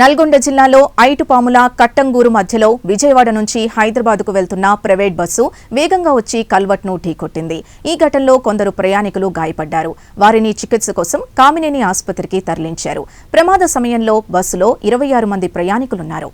నల్గొండ జిల్లాలో ఐటుపాముల కట్టంగూరు మధ్యలో విజయవాడ నుంచి హైదరాబాద్కు వెళ్తున్న ప్రైవేట్ బస్సు వేగంగా వచ్చి కల్వట్ను ఢీకొట్టింది. ఈ ఘటనలో కొందరు ప్రయాణికులు గాయపడ్డారు. వారిని చికిత్స కోసం కామినేని ఆసుపత్రికి తరలించారు. ప్రమాద సమయంలో బస్సులో ఇరవై ఆరు మంది ప్రయాణికులున్నారు.